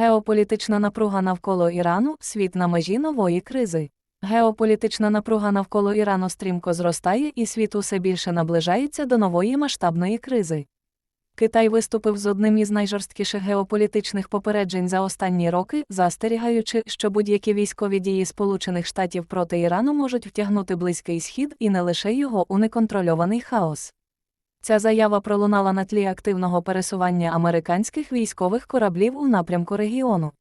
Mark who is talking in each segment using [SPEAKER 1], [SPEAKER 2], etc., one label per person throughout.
[SPEAKER 1] Геополітична напруга навколо Ірану світ на межі нової кризи. Геополітична напруга навколо Ірану стрімко зростає, і світ усе більше наближається до нової масштабної кризи. Китай виступив з одним із найжорсткіших геополітичних попереджень за останні роки, застерігаючи, що будь-які військові дії Сполучених Штатів проти Ірану можуть втягнути Близький Схід і не лише його у неконтрольований хаос. Ця заява пролунала на тлі активного пересування американських військових кораблів у напрямку регіону.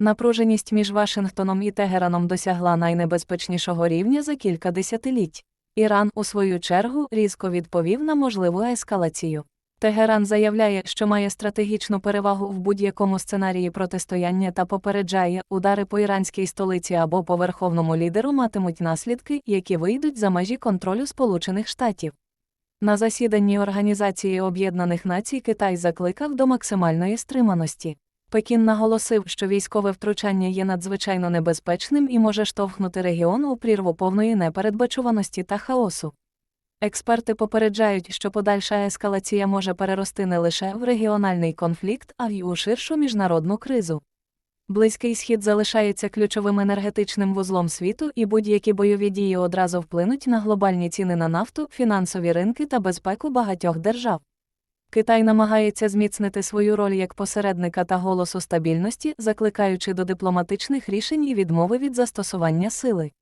[SPEAKER 1] Напруженість між Вашингтоном і Тегераном досягла найнебезпечнішого рівня за кілька десятиліть. Іран, у свою чергу, різко відповів на можливу ескалацію. Тегеран заявляє, що має стратегічну перевагу в будь-якому сценарії протистояння та попереджає, удари по іранській столиці або по верховному лідеру матимуть наслідки, які вийдуть за межі контролю Сполучених Штатів. На засіданні Організації Об'єднаних Націй Китай закликав до максимальної стриманості. Пекін наголосив, що військове втручання є надзвичайно небезпечним і може штовхнути регіон у прірву повної непередбачуваності та хаосу. Експерти попереджають, що подальша ескалація може перерости не лише в регіональний конфлікт, а й у ширшу міжнародну кризу. Близький схід залишається ключовим енергетичним вузлом світу, і будь-які бойові дії одразу вплинуть на глобальні ціни на нафту, фінансові ринки та безпеку багатьох держав. Китай намагається зміцнити свою роль як посередника та голосу стабільності, закликаючи до дипломатичних рішень і відмови від застосування сили.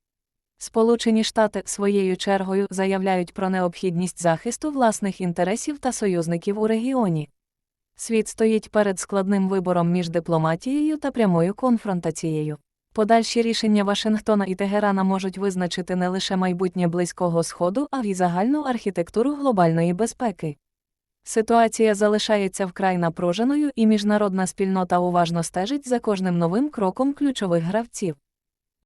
[SPEAKER 1] Сполучені Штати своєю чергою заявляють про необхідність захисту власних інтересів та союзників у регіоні. Світ стоїть перед складним вибором між дипломатією та прямою конфронтацією. Подальші рішення Вашингтона і Тегерана можуть визначити не лише майбутнє Близького Сходу, а й загальну архітектуру глобальної безпеки. Ситуація залишається вкрай напруженою, і міжнародна спільнота уважно стежить за кожним новим кроком ключових гравців.